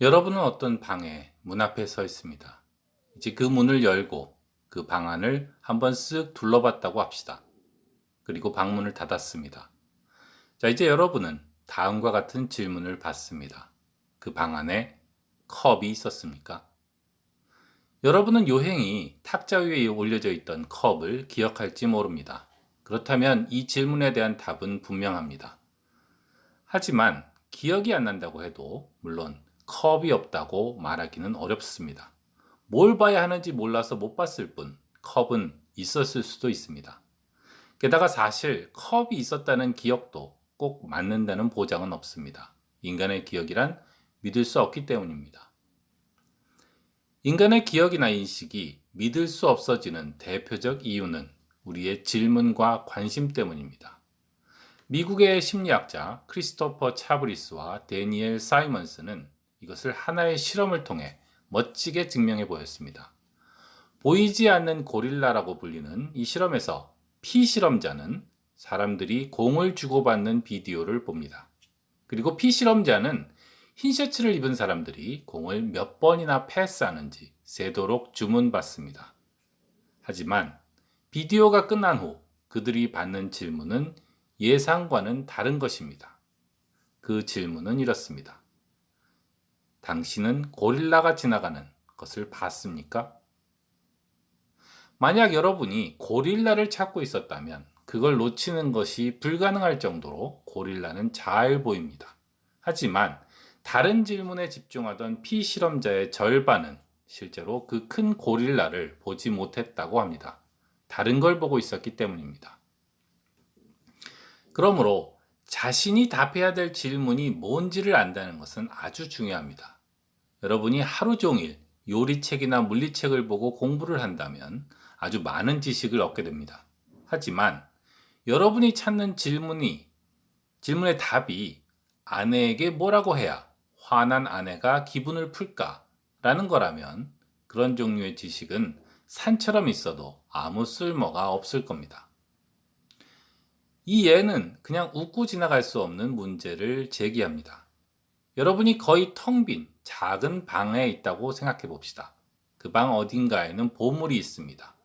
여러분은 어떤 방에 문 앞에 서 있습니다. 이제 그 문을 열고 그 방 안을 한번 쓱 둘러봤다고 합시다. 그리고 방문을 닫았습니다. 자, 이제 여러분은 다음과 같은 질문을 받습니다. 그 방 안에 컵이 있었습니까? 여러분은 요행이 탁자 위에 올려져 있던 컵을 기억할지 모릅니다. 그렇다면 이 질문에 대한 답은 분명합니다. 하지만 기억이 안 난다고 해도 물론 컵이 없다고 말하기는 어렵습니다. 뭘 봐야 하는지 몰라서 못 봤을 뿐 컵은 있었을 수도 있습니다. 게다가 사실 컵이 있었다는 기억도 꼭 맞는다는 보장은 없습니다. 인간의 기억이란 믿을 수 없기 때문입니다. 인간의 기억이나 인식이 믿을 수 없어지는 대표적 이유는 우리의 질문과 관심 때문입니다. 미국의 심리학자 크리스토퍼 차브리스와 데니엘 사이먼스는 이것을 하나의 실험을 통해 멋지게 증명해 보였습니다. 보이지 않는 고릴라라고 불리는 이 실험에서 피실험자는 사람들이 공을 주고받는 비디오를 봅니다. 그리고 피실험자는 흰 셔츠를 입은 사람들이 공을 몇 번이나 패스하는지 세도록 주문받습니다. 하지만 비디오가 끝난 후 그들이 받는 질문은 예상과는 다른 것입니다. 그 질문은 이렇습니다. 당신은 고릴라가 지나가는 것을 봤습니까? 만약 여러분이 고릴라를 찾고 있었다면 그걸 놓치는 것이 불가능할 정도로 고릴라는 잘 보입니다. 하지만 다른 질문에 집중하던 피실험자의 절반은 실제로 그 큰 고릴라를 보지 못했다고 합니다. 다른 걸 보고 있었기 때문입니다. 그러므로 자신이 답해야 될 질문이 뭔지를 안다는 것은 아주 중요합니다. 여러분이 하루 종일 요리책이나 물리책을 보고 공부를 한다면 아주 많은 지식을 얻게 됩니다. 하지만 여러분이 찾는 질문이 질문의 답이 아내에게 뭐라고 해야 화난 아내가 기분을 풀까? 라는 거라면 그런 종류의 지식은 산처럼 있어도 아무 쓸모가 없을 겁니다. 이 예는 그냥 웃고 지나갈 수 없는 문제를 제기합니다. 여러분이 거의 텅 빈 작은 방에 있다고 생각해 봅시다. 그 방 어딘가에는 보물이 있습니다.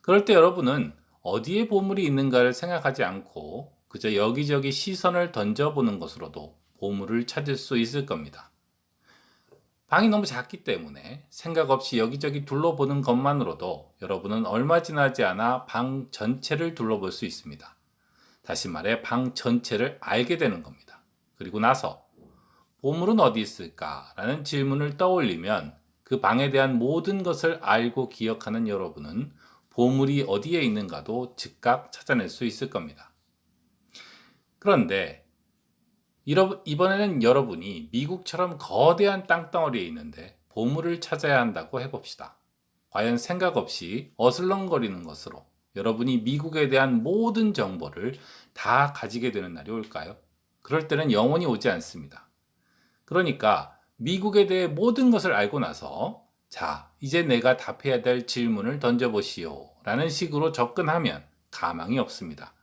그럴 때 여러분은 어디에 보물이 있는가를 생각하지 않고 그저 여기저기 시선을 던져보는 것으로도 보물을 찾을 수 있을 겁니다. 방이 너무 작기 때문에 생각 없이 여기저기 둘러보는 것만으로도 여러분은 얼마 지나지 않아 방 전체를 둘러볼 수 있습니다. 다시 말해 방 전체를 알게 되는 겁니다. 그리고 나서 보물은 어디 있을까? 라는 질문을 떠올리면 그 방에 대한 모든 것을 알고 기억하는 여러분은 보물이 어디에 있는가도 즉각 찾아낼 수 있을 겁니다. 그런데 이번에는 여러분이 미국처럼 거대한 땅덩어리에 있는데 보물을 찾아야 한다고 해봅시다. 과연 생각 없이 어슬렁거리는 것으로 여러분이 미국에 대한 모든 정보를 다 가지게 되는 날이 올까요? 그럴 때는 영원히 오지 않습니다. 그러니까 미국에 대해 모든 것을 알고 나서 자, 이제 내가 답해야 될 질문을 던져보시오. 라는 식으로 접근하면 가망이 없습니다.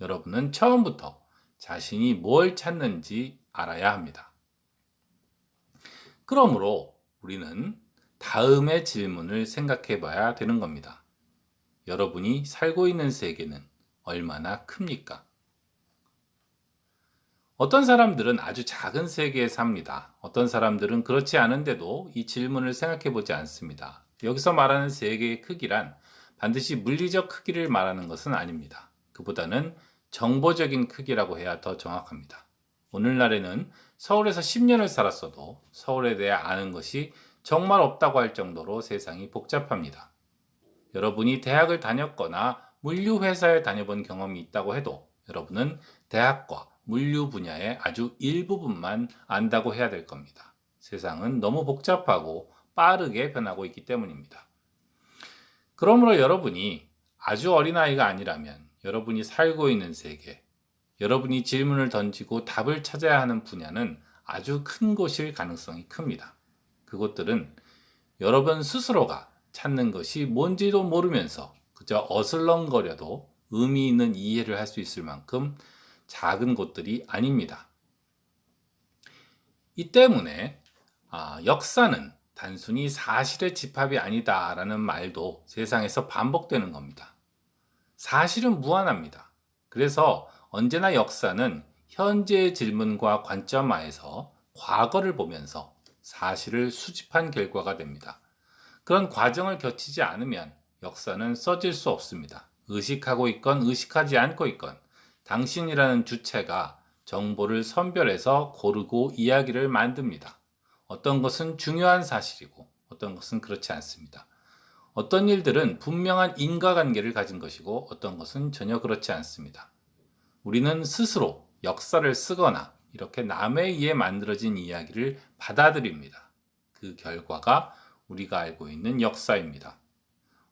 여러분은 처음부터 자신이 뭘 찾는지 알아야 합니다. 그러므로 우리는 다음의 질문을 생각해 봐야 되는 겁니다. 여러분이 살고 있는 세계는 얼마나 큽니까? 어떤 사람들은 아주 작은 세계에 삽니다. 어떤 사람들은 그렇지 않은데도 이 질문을 생각해 보지 않습니다. 여기서 말하는 세계의 크기란 반드시 물리적 크기를 말하는 것은 아닙니다. 그보다는 정보적인 크기라고 해야 더 정확합니다. 오늘날에는 서울에서 10년을 살았어도 서울에 대해 아는 것이 정말 없다고 할 정도로 세상이 복잡합니다. 여러분이 대학을 다녔거나 물류회사에 다녀본 경험이 있다고 해도 여러분은 대학과 물류 분야의 아주 일부분만 안다고 해야 될 겁니다. 세상은 너무 복잡하고 빠르게 변하고 있기 때문입니다. 그러므로 여러분이 아주 어린아이가 아니라면 여러분이 살고 있는 세계, 여러분이 질문을 던지고 답을 찾아야 하는 분야는 아주 큰 곳일 가능성이 큽니다. 그것들은 여러분 스스로가 찾는 것이 뭔지도 모르면서 그저 어슬렁거려도 의미 있는 이해를 할 수 있을 만큼 작은 곳들이 아닙니다. 이 때문에 아, 역사는 단순히 사실의 집합이 아니다라는 말도 세상에서 반복되는 겁니다. 사실은 무한합니다. 그래서 언제나 역사는 현재의 질문과 관점 하에서 과거를 보면서 사실을 수집한 결과가 됩니다. 그런 과정을 거치지 않으면 역사는 써질 수 없습니다. 의식하고 있건 의식하지 않고 있건 당신이라는 주체가 정보를 선별해서 고르고 이야기를 만듭니다. 어떤 것은 중요한 사실이고 어떤 것은 그렇지 않습니다. 어떤 일들은 분명한 인과관계를 가진 것이고 어떤 것은 전혀 그렇지 않습니다. 우리는 스스로 역사를 쓰거나 이렇게 남에 의해 만들어진 이야기를 받아들입니다. 그 결과가 우리가 알고 있는 역사입니다.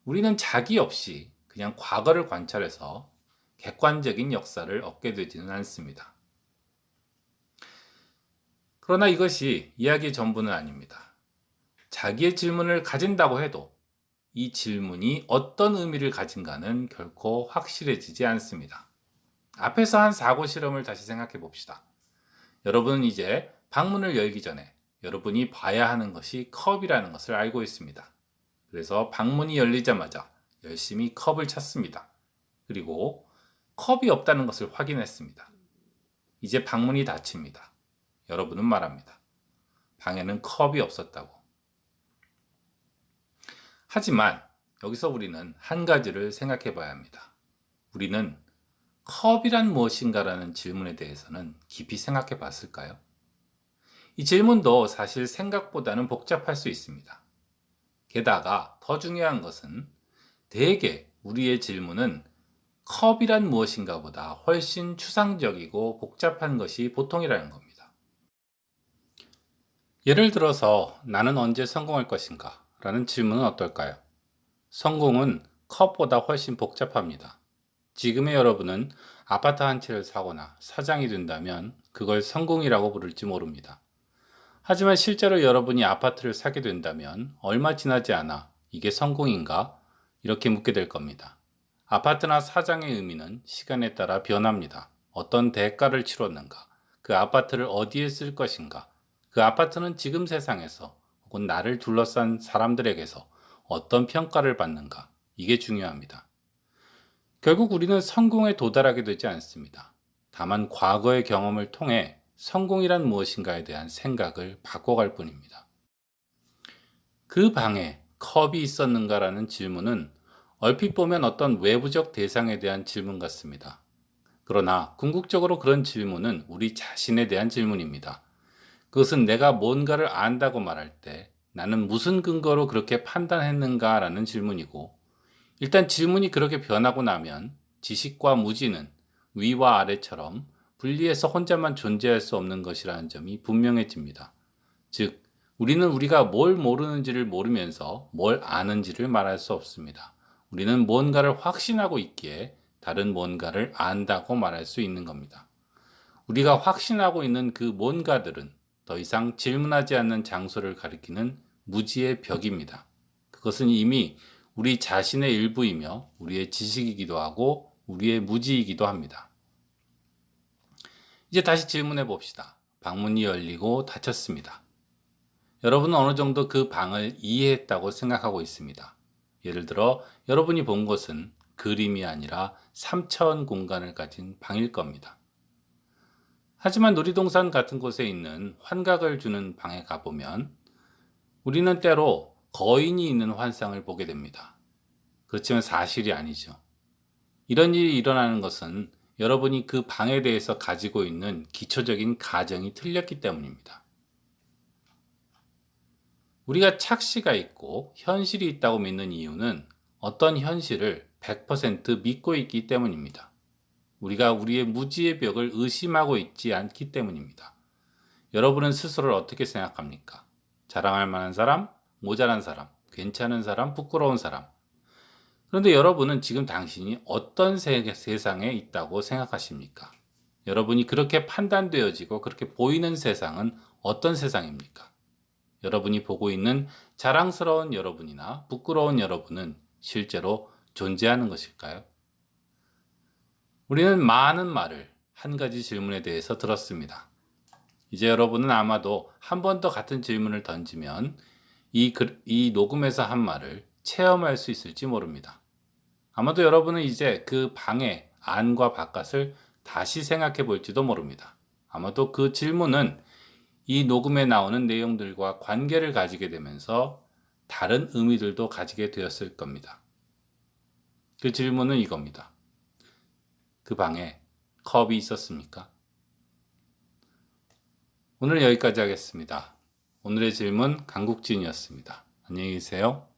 우리는 자기 없이 그냥 과거를 관찰해서 객관적인 역사를 얻게 되지는 않습니다. 그러나 이것이 이야기의 전부는 아닙니다. 자기의 질문을 가진다고 해도 이 질문이 어떤 의미를 가진가는 결코 확실해지지 않습니다. 앞에서 한 사고 실험을 다시 생각해 봅시다. 여러분은 이제 방문을 열기 전에 여러분이 봐야 하는 것이 컵이라는 것을 알고 있습니다. 그래서 방문이 열리자마자 열심히 컵을 찾습니다. 그리고 컵이 없다는 것을 확인했습니다. 이제 방문이 닫힙니다. 여러분은 말합니다. 방에는 컵이 없었다고. 하지만 여기서 우리는 한 가지를 생각해 봐야 합니다. 우리는 컵이란 무엇인가라는 질문에 대해서는 깊이 생각해 봤을까요? 이 질문도 사실 생각보다는 복잡할 수 있습니다. 게다가 더 중요한 것은 대개 우리의 질문은 컵이란 무엇인가 보다 훨씬 추상적이고 복잡한 것이 보통이라는 겁니다. 예를 들어서 나는 언제 성공할 것인가? 라는 질문은 어떨까요? 성공은 컵보다 훨씬 복잡합니다. 지금의 여러분은 아파트 한 채를 사거나 사장이 된다면 그걸 성공이라고 부를지 모릅니다. 하지만 실제로 여러분이 아파트를 사게 된다면 얼마 지나지 않아 이게 성공인가? 이렇게 묻게 될 겁니다. 아파트나 사장의 의미는 시간에 따라 변합니다. 어떤 대가를 치렀는가? 그 아파트를 어디에 쓸 것인가? 그 아파트는 지금 세상에서 혹은 나를 둘러싼 사람들에게서 어떤 평가를 받는가? 이게 중요합니다. 결국 우리는 성공에 도달하게 되지 않습니다. 다만 과거의 경험을 통해 성공이란 무엇인가에 대한 생각을 바꿔갈 뿐입니다. 그 방에 컵이 있었는가라는 질문은 얼핏 보면 어떤 외부적 대상에 대한 질문 같습니다. 그러나 궁극적으로 그런 질문은 우리 자신에 대한 질문입니다. 그것은 내가 뭔가를 안다고 말할 때 나는 무슨 근거로 그렇게 판단했는가 라는 질문이고 일단 질문이 그렇게 변하고 나면 지식과 무지는 위와 아래처럼 분리해서 혼자만 존재할 수 없는 것이라는 점이 분명해집니다. 즉, 우리는 우리가 뭘 모르는지를 모르면서 뭘 아는지를 말할 수 없습니다. 우리는 뭔가를 확신하고 있기에 다른 뭔가를 안다고 말할 수 있는 겁니다. 우리가 확신하고 있는 그 뭔가들은 더 이상 질문하지 않는 장소를 가리키는 무지의 벽입니다. 그것은 이미 우리 자신의 일부이며 우리의 지식이기도 하고 우리의 무지이기도 합니다. 이제 다시 질문해 봅시다. 방문이 열리고 닫혔습니다. 여러분은 어느 정도 그 방을 이해했다고 생각하고 있습니다. 예를 들어 여러분이 본 것은 그림이 아니라 3차원 공간을 가진 방일 겁니다. 하지만 놀이동산 같은 곳에 있는 환각을 주는 방에 가보면 우리는 때로 거인이 있는 환상을 보게 됩니다. 그렇지만 사실이 아니죠. 이런 일이 일어나는 것은 여러분이 그 방에 대해서 가지고 있는 기초적인 가정이 틀렸기 때문입니다. 우리가 착시가 있고 현실이 있다고 믿는 이유는 어떤 현실을 100% 믿고 있기 때문입니다. 우리가 우리의 무지의 벽을 의심하고 있지 않기 때문입니다. 여러분은 스스로를 어떻게 생각합니까? 자랑할 만한 사람, 모자란 사람, 괜찮은 사람, 부끄러운 사람. 그런데 여러분은 지금 당신이 어떤 세상에 있다고 생각하십니까? 여러분이 그렇게 판단되어지고 그렇게 보이는 세상은 어떤 세상입니까? 여러분이 보고 있는 자랑스러운 여러분이나 부끄러운 여러분은 실제로 존재하는 것일까요? 우리는 많은 말을 한 가지 질문에 대해서 들었습니다. 이제 여러분은 아마도 한 번 더 같은 질문을 던지면 이, 글- 이 녹음에서 한 말을 체험할 수 있을지 모릅니다. 아마도 여러분은 이제 그 방의 안과 바깥을 다시 생각해 볼지도 모릅니다. 아마도 그 질문은 이 녹음에 나오는 내용들과 관계를 가지게 되면서 다른 의미들도 가지게 되었을 겁니다. 그 질문은 이겁니다. 그 방에 컵이 있었습니까? 오늘 여기까지 하겠습니다. 오늘의 질문 강국진이었습니다. 안녕히 계세요.